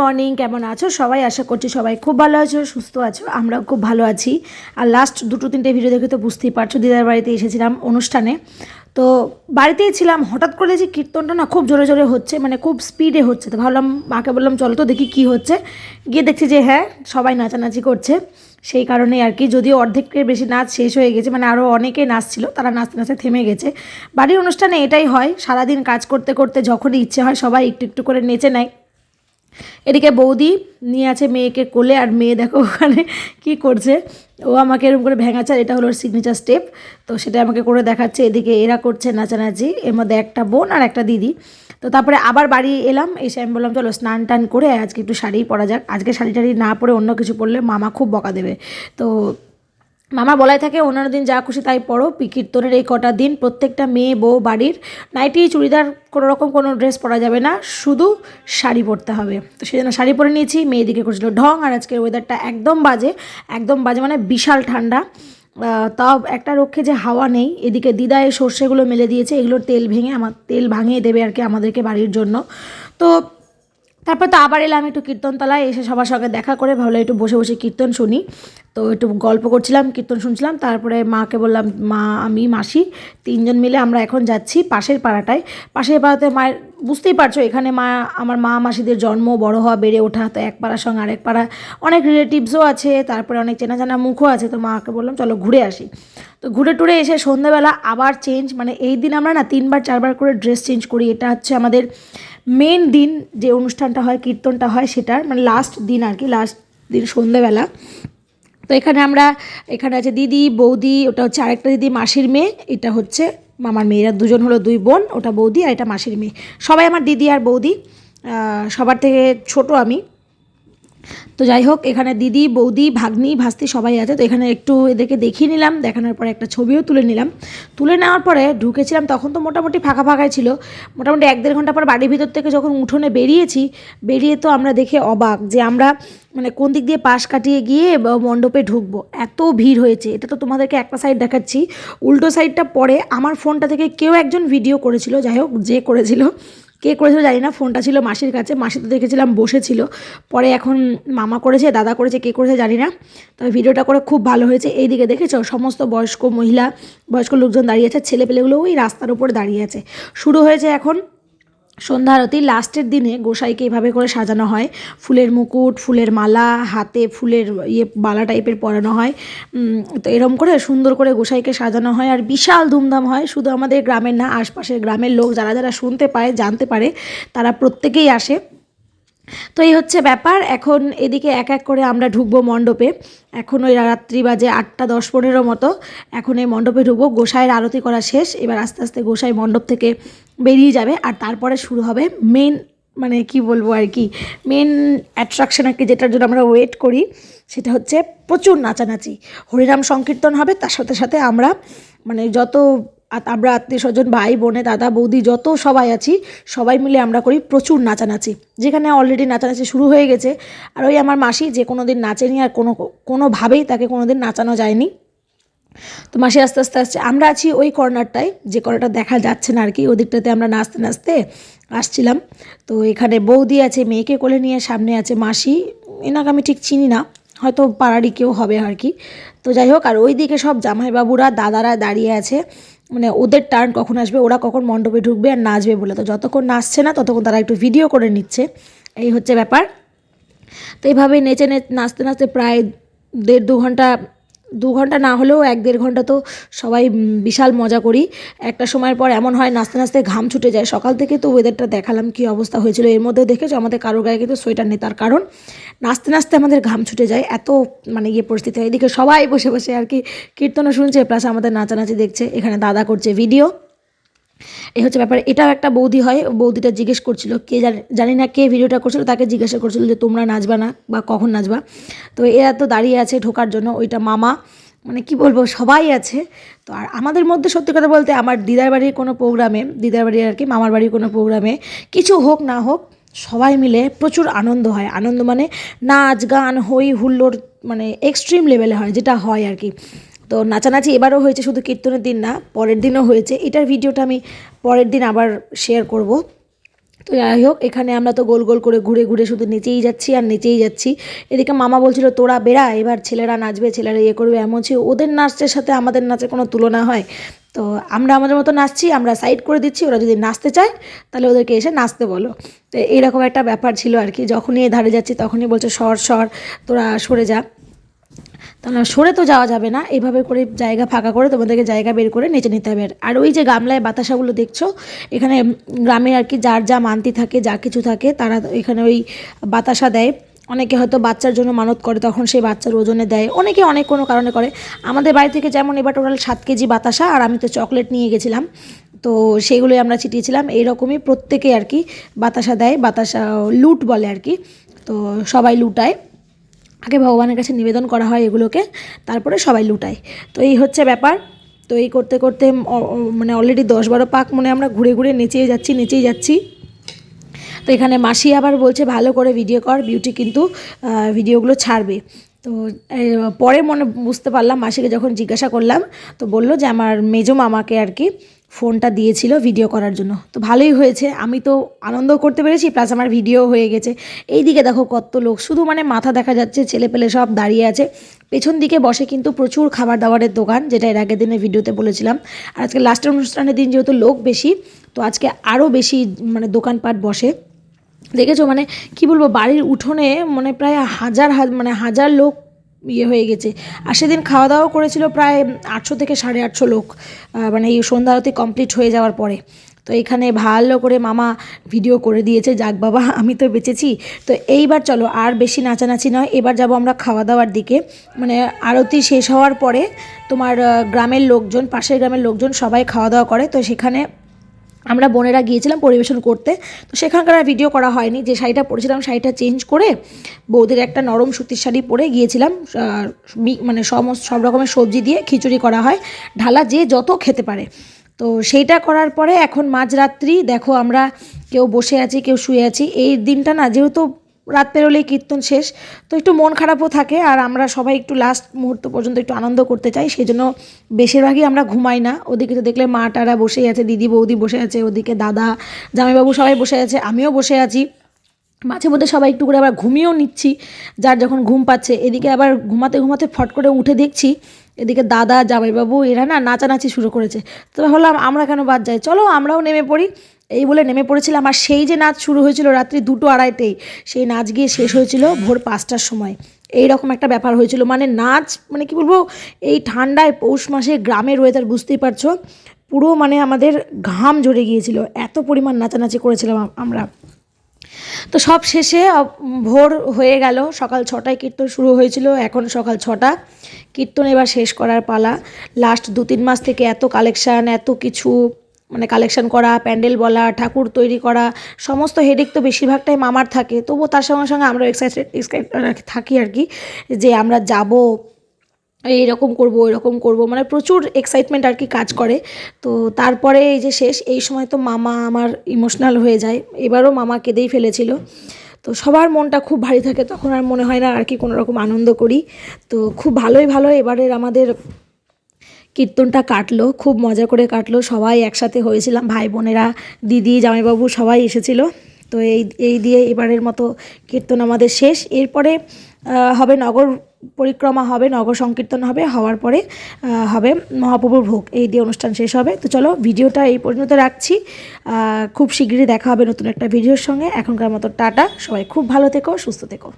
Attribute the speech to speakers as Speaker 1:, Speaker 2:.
Speaker 1: Morning, কেমন আছো? সবাই আশা করছি সবাই খুব ভালো আছো, সুস্থ আছো, আমরাও খুব ভালো আছি। আর লাস্ট দুটো তিনটে ভিডিও দেখে তো বুঝতেই পারছ, দিদার বাড়িতে এসেছিলাম অনুষ্ঠানে। তো বাড়িতেই ছিলাম, হঠাৎ করে যে কীর্তনটা না খুব জোরে জোরে হচ্ছে মানে খুব স্পিডে হচ্ছে। তো ভাবলাম, মাকে বললাম, চলো তো দেখি কী হচ্ছে। গিয়ে দেখছি যে হ্যাঁ সবাই নাচানাচি করছে। সেই কারণেই আর কি, যদিও অর্ধেকের বেশি নাচ শেষ হয়ে গেছে মানে আরও অনেকে নাচছিল, তারা নাচতে নাচতে থেমে গেছে। বাড়ির অনুষ্ঠানে এটাই হয়, সারাদিন কাজ করতে করতে যখনই ইচ্ছে হয়, সবাই একটু একটু করে নেচে নেয়। এদিকে বৌদি নিয়ে আছে মেয়েকে কোলে, আর মেয়ে দেখো ওখানে কি করছে। ও আমাকে এরকম করে ভেঙাচ্ছে আর এটা হলো সিগনেচার স্টেপ তো সেটা আমাকে করে দেখাচ্ছে, এদিকে এরা করছে নাচানাচি, এর মধ্যে একটা বোন আর একটা দিদি। তো তারপরে আবার বাড়ি এলাম, এসে আমি বললাম, চলো স্নান টান করে আজকে একটু শাড়ি পরা যাক। আজকে শাড়ি টাড়ি না পরে অন্য কিছু পরলে মামা খুব বকা দেবে। তো মামা বলাই থাকে, অন্যান্য দিন যা খুশি তাই পড়ো কীর্তনের এই কটা দিন প্রত্যেকটা মেয়ে, বউ, বাড়ির নাইটি, চুড়িদার কোনো রকম কোনো ড্রেস পরা যাবে না, শুধু শাড়ি পরতে হবে। তো সেই জন্য শাড়ি পরে নিয়েছি মেয়েদিকে করছিল ঢং, আর আজকের ওয়েদারটা একদম বাজে একদম বাজে মানে বিশাল ঠান্ডা। তাও একটা রক্ষে যে হাওয়া নেই, এদিকে দিদা এই সর্ষেগুলো মেলে দিয়েছে, এগুলোর তেল ভেঙে আমার, তেল ভাঙিয়ে দেবে আর কি আমাদেরকে বাড়ির জন্য। তো তারপর তো আবার এলাম একটু কীর্তনতলায়, এসে সবার সঙ্গে দেখা করে ভাবলাম একটু বসে বসে কীর্তন শুনি। তো একটু গল্প করছিলাম, কীর্তন শুনছিলাম, তারপরে মাকে বললাম, মা, আমি, মাসি তিনজন মিলে আমরা এখন যাচ্ছি পাশের পাড়াটায়। পাশের পাড়াতে মায়ের, বুঝতেই পারছ, এখানে মা, আমার মা মাসিদের জন্ম, বড় হওয়া, বেড়ে ওঠা, তো এক পাড়ার সঙ্গে আরেক পাড়া অনেক রিলেটিভসও আছে, তারপরে অনেক চেনা জানা মুখও আছে। তো মাকে বললাম, চলো ঘুরে আসি। তো ঘুরে টুরে এসে সন্ধ্যাবেলা আবার চেঞ্জ মানে এই দিন আমরা না তিনবার, চারবার করে ড্রেস চেঞ্জ করি। এটা হচ্ছে আমাদের মেন দিন যে অনুষ্ঠানটা হয়, কীর্তনটা হয়, সেটার মানে লাস্ট দিন আর কি লাস্ট দিন সন্ধেবেলা। তো এখানে আমরা, এখানে আছে দিদি, বৌদি, ওটা হচ্ছে আরেকটা দিদি, মাসির মেয়ে, এটা হচ্ছে আমার মেয়েরা দুজন হলো দুই বোন, ওটা বৌদি আর এটা মাসির মেয়ে। সবাই আমার দিদি আর বৌদি। সবার থেকে ছোট আমি। তো যাই হোক, এখানে দিদি, বৌদি, ভাগ্নি, ভাস্তি সবাই আছে। তো এখানে একটু এদেরকে দেখিয়ে নিলাম, দেখানোর পরে একটা ছবিও তুলে নিলাম। তুলে নেওয়ার পরে ঢুকেছিলাম, তখন তো মোটামুটি ফাঁকা ফাঁকাই ছিল। মোটামুটি এক দেড় ঘণ্টা পর বাড়ির ভিতর থেকে যখন উঠোনে বেরিয়েছি, বেরিয়ে তো আমরা দেখে অবাক যে আমরা মানে কোন দিক দিয়ে পাশ কাটিয়ে গিয়ে মণ্ডপে ঢুকবো। এত ভিড় হয়েছে। এটা তো তোমাদেরকে একটা সাইড দেখাচ্ছি। উল্টো সাইডটা পরে আমার ফোনটা থেকে কেউ একজন ভিডিও করেছিল, যাই হোক, যে করেছিল। কে করেছিল জানি না, ফোনটা ছিল মাসির কাছে, মাসি তো দেখেছিলাম বসেছিল। পরে এখন মামা করেছে, দাদা করেছে, কে করেছে জানি না। তবে ভিডিওটা করে খুব ভালো হয়েছে। এইদিকে দেখেছ, সমস্ত বয়স্ক মহিলা, বয়স্ক লোকজন দাঁড়িয়ে আছে ছেলেপেলেগুলো ওই রাস্তার উপর দাঁড়িয়ে আছে। শুরু হয়েছে এখন সন্ধ্যা আরতি লাস্টের দিনে গোসাইকে এভাবে করে সাজানো হয়। ফুলের মুকুট, ফুলের মালা, হাতে ফুলের ইয়ে বালা টাইপের পরানো হয়। তো এরম করে সুন্দর করে গোসাইকে সাজানো হয় আর বিশাল ধুমধাম হয়। শুধু আমাদের গ্রামের না, আশপাশের গ্রামের লোক যারা যারা শুনতে পায়, জানতে পারে, তারা প্রত্যেকেই আসে। তো এই হচ্ছে ব্যাপার। এখন এদিকে এক এক করে আমরা ঢুকবো মণ্ডপে। এখন ওই রাত্রি বাজে আটটা দশ পনেরো মতো। এখন এই মণ্ডপে ঢুকবো। গোসাইয়ের আরতি করা শেষ। এবার আস্তে আস্তে গোসাই মণ্ডপ থেকে বেরিয়ে যাবে। আর তারপরে শুরু হবে মেন মানে কি বলব আর কি? মেন অ্যাট্রাকশন আর কি যেটার জন্য আমরা ওয়েট করি, সেটা হচ্ছে প্রচুর নাচানাচি। হরিনাম সংকীর্তন হবে। তার সাথে সাথে আমরা মানে যত আমরা আত্মীয় স্বজন, ভাই, বোনে, দাদা, বৌদি যত সবাই আছি, সবাই মিলে আমরা করি প্রচুর নাচানাচি। যেখানে অলরেডি নাচানাচি শুরু হয়ে গেছে। আর ওই আমার মাসি যে কোনো দিন নাচেনি আর কোনো, কোনোভাবেই তাকে কোনো দিন নাচানো যায়নি। তো মাসি আস্তে আস্তে আসছে আমরা আছি ওই কর্নারটায়, যে কর্নারটা দেখা যাচ্ছে না আর কি, ওদিকটাতে আমরা নাচতে নাচতে আসছিলাম। তো এখানে বৌদি আছে, মেয়েকে কোলে নিয়ে সামনে আছে মাসি। এনাকে আমি ঠিক চিনি না, হয়তো পাড়ারই কেউ হবে আর কি। তো যাই হোক, আর ওইদিকে সব জামাইবাবুরা, দাদারা দাঁড়িয়ে আছে। মানে ওদের টার্ন কখন আসবে, ওরা কখন মণ্ডপে ঢুকবে আর নাচবে বলে। তো যতক্ষণ নাচছে না, ততক্ষণ তারা একটু ভিডিও করে নিচ্ছে। এই হচ্ছে ব্যাপার। তো এইভাবে নেচে, নাচতে নাচতে প্রায় দেড় দু ঘণ্টা দু ঘণ্টা না হলেও এক দেড় ঘণ্টা তো সবাই বিশাল মজা করি। একটা সময়ের পর এমন হয় নাচতে নাচতে ঘাম ছুটে যায়। সকাল থেকে তো ওয়েদারটা দেখালাম কি অবস্থা হয়েছিল। এর মধ্যে দেখেছ আমাদের কারোর গায়ে কিন্তু সোয়েটার নেই, তার কারণ নাচতে নাচতে আমাদের ঘাম ছুটে যায়। এত মানে ইয়ে পরিস্থিতি। হয় এদিকে সবাই বসে বসে আর কি কীর্তনও শুনছে প্লাস আমাদের নাচানাচি দেখছে। এখানে দাদা করছে ভিডিও এই হচ্ছে ব্যাপার। এটাও একটা বৌদি হয়, বৌদিটা জিজ্ঞেস করছিল, কে জানি জানি না কে ভিডিওটা করছিল, তাকে জিজ্ঞাসা করছিল যে তোমরা নাচবা না বা কখন নাচবা? তো এরা তো দাঁড়িয়ে আছে ঢোকার জন্য, ওইটা মামা মানে কি বলব, সবাই আছে। তো আর আমাদের মধ্যে সত্যি কথা বলতে আমার দিদার বাড়ির কোনো প্রোগ্রামে, দিদার বাড়ির আর কি, মামার বাড়ির কোনো প্রোগ্রামে, কিছু হোক না হোক, সবাই মিলে প্রচুর আনন্দ হয়। আনন্দ মানে নাচ, গান হই হুল্লোড় মানে এক্সট্রিম লেভেলে হয়, যেটা হয় আর কি। তো নাচানাচি এবারও হয়েছে, শুধু কীর্তনের দিন না, পরের দিনও হয়েছে। এটার ভিডিওটা আমি পরের দিন আবার শেয়ার করব। তো যাই হোক, এখানে আমরা তো গোল গোল করে ঘুরে ঘুরে শুধু নেচেই যাচ্ছি আর নেচেই যাচ্ছি। এদিকে মামা বলছিল, তোরা বেড়া, এবার ছেলেরা নাচবে, ছেলেরা ইয়ে করবে, এমন ছিল। ওদের নাচের সাথে আমাদের নাচের কোনো তুলনা হয়। তো আমরা আমাদের মতো নাচছি, আমরা সাইড করে দিচ্ছি, ওরা যদি নাচতে চায়, তাহলে ওদেরকে এসে নাচতে বলো। তো এইরকম একটা ব্যাপার ছিল আর কি। যখনই ধারে যাচ্ছি, তখনই বলছে, সর সর, তোরা সরে যা। তাহলে সরে তো যাওয়া যাবে না। এইভাবে করে জায়গা ফাঁকা করে তোমাদেরকে জায়গা বের করে নেচে নিতে হবে। আর ওই যে গামলায় বাতাসাগুলো দেখছ, এখানে গ্রামে আর কি যার যা মানতি থাকে, যা কিছু থাকে, তারা এখানে ওই বাতাসা দেয়। অনেকে হয়তো বাচ্চার জন্য মানত করে, তখন সেই বাচ্চার ওজনে দেয়। অনেকে অনেক কোনো কারণে করে। আমাদের বাড়ি থেকে যেমন এবার টোটাল সাত কেজি বাতাসা, আর আমি তো চকলেট নিয়ে গেছিলাম। তো সেগুলোই আমরা ছিটিয়েছিলাম। এইরকমই প্রত্যেকে আর কি বাতাসা দেয়, বাতাসা লুট বলে আর কি। তো সবাই লুটায়। আগে ভগবানের কাছে নিবেদন করা হয় এগুলোকে, তারপরে সবাই লুটায়। তো এই হচ্ছে ব্যাপার। তো এই করতে করতে মানে অলরেডি দশ বারো পাক মনে আমরা ঘুরে ঘুরে নেচেই যাচ্ছি নেচেই যাচ্ছি। তো এখানে মাসি আবার বলছে, ভালো করে ভিডিও কর বিউটি কিন্তু ভিডিওগুলো ছাড়বে। তো পরে মনে বুঝতে পারলাম, মাসিকে যখন জিজ্ঞাসা করলাম, তো বলল যে আমার মেজো মামাকে আর কি ফোনটা দিয়েছিল ভিডিও করার জন্য। তো ভালোই হয়েছে, আমি তো আনন্দ করতে পেরেছি, প্লাস আমার ভিডিও হয়ে গেছে। এই দিকে দেখো কত লোক, শুধু মানে মাথা দেখা যাচ্ছে ছেলে পেলে সব দাঁড়িয়ে আছে। পেছন দিকে বসে কিন্তু প্রচুর খাবার দাবারের দোকান, যেটা এর আগের দিনের ভিডিওতে বলেছিলাম। আর আজকে লাস্টের অনুষ্ঠানের দিন যেহেতু লোক বেশি, তো আজকে আরও বেশি মানে দোকানপাট বসে। দেখেছ? মানে কি বলব, বাড়ির উঠোনে মানে প্রায় হাজার হাজ- মানে হাজার লোক ইয়ে হয়ে গেছে। আর সেদিন খাওয়া দাওয়া করেছিল প্রায় আটশো থেকে সাড়ে আটশো লোক মানে এই সন্ধ্যা আরতি কমপ্লিট হয়ে যাওয়ার পরে। তো এখানে ভালো করে মামা ভিডিও করে দিয়েছে, যাক বাবা, আমি তো বেঁচেছি। তো এইবার চলো, আর বেশি নাচানাচি নয়, এবার যাব আমরা খাওয়া দাওয়ার দিকে। মানে আরতি শেষ হওয়ার পরে তোমার গ্রামের লোকজন, পাশের গ্রামের লোকজন সবাই খাওয়া দাওয়া করে। তো সেখানে আমরা বোনেরা গিয়েছিলাম পরিবেশন করতে, তো সেখানকার আর ভিডিও করা হয়নি। যে শাড়িটা পরেছিলাম, শাড়িটা চেঞ্জ করে বৌদের একটা নরম সুতির শাড়ি পরে গিয়েছিলাম মানে সমস্ত সব রকমের সবজি দিয়ে খিচুড়ি করা হয়, ঢালা যে যত খেতে পারে। তো সেইটা করার পরে এখন মাঝরাত্রি, দেখো আমরা কেউ বসে আছি, কেউ শুয়ে আছি। এই দিনটা না, যেহেতু রাত পেরোলেই কীর্তন শেষ। তো একটু মন খারাপও থাকে আর আমরা সবাই একটু লাস্ট মুহূর্ত পর্যন্ত একটু আনন্দ করতে চাই, সেই জন্য বেশিরভাগই আমরা ঘুমাই না। ওদিকে তো দেখলে মা টারা বসেই আছে, দিদি বৌদি বসে আছে, ওদিকে দাদা, জামাইবাবু সবাই বসে আছে, আমিও বসে আছি। মাঝে মধ্যে সবাই একটু করে আবার ঘুমিয়েও নিচ্ছি, যার যখন ঘুম পাচ্ছে। এদিকে আবার ঘুমাতে ঘুমাতে ফট করে উঠে দেখছি, এদিকে দাদা, জামাইবাবু, এরা না নাচানাচি শুরু করেছে। তো ভাবলাম আমরা কেন বাদ যাই? চলো আমরাও নেমে পড়ি। এই বলে নেমে পড়েছিলাম। আর সেই যে নাচ শুরু হয়েছিল রাত্রি দুটো আড়াইতেই সেই নাচ গিয়ে শেষ হয়েছিল ভোর পাঁচটার সময়। এই রকম একটা ব্যাপার হয়েছিল। মানে নাচ মানে কি বলব, এই ঠান্ডায় পৌষ মাসে গ্রামের ওয়েদার বুঝতেই পারছ, পুরো মানে আমাদের ঘাম ঝরে গিয়েছিল। এত পরিমাণ নাচানাচি করেছিলাম আমরা। তো সব শেষে ভোর হয়ে গেল। সকাল ছটায় কীর্তন শুরু হয়েছিল। এখন সকাল ছটা। কীর্তন এবার শেষ করার পালা। লাস্ট দু তিন মাস থেকে এত কালেকশান এত কিছু মানে কালেকশন করা, প্যান্ডেল বলা, ঠাকুর তৈরি করা, সমস্ত হেডেক তো বেশিরভাগটাই মামার থাকে। তবুও তার সঙ্গে সঙ্গে আমরা এক্সাইটেড থাকি আর কি যে আমরা যাব, এইরকম করব এরকম করব। মানে প্রচুর এক্সাইটমেন্ট আর কি কাজ করে। তো তারপরে এই যে শেষ, এই সময় তো মামা আমার ইমোশনাল হয়ে যায়। এবারও মামা কেঁদেই ফেলেছিল। তো সবার মনটা খুব ভারী থাকে, তখন আর মনে হয় না আর কি কোনো রকম আনন্দ করি। তো খুব ভালোই, ভালো। এবারের আমাদের কীর্তনটা কাটলো, খুব মজা করে কাটলো। সবাই একসাথে হয়েছিলাম, ভাই বোনেরা, দিদি, জামাইবাবু সবাই এসেছিল। তো এই এই দিয়ে এবারের মতো কীর্তন আমাদের শেষ। এরপরে হবে নগর পরিক্রমা হবে, নগর সংকীর্তন হবে, হওয়ার পরে হবে মহাপ্রভুর ভোগ। এই দিয়ে অনুষ্ঠান শেষ হবে। তো চলো, ভিডিওটা এই পর্যন্ত রাখছি। খুব শীঘ্রই দেখা হবে নতুন একটা ভিডিওর সঙ্গে। এখনকার মতো টাটা। সবাই খুব ভালো থেকো, সুস্থ থেকো।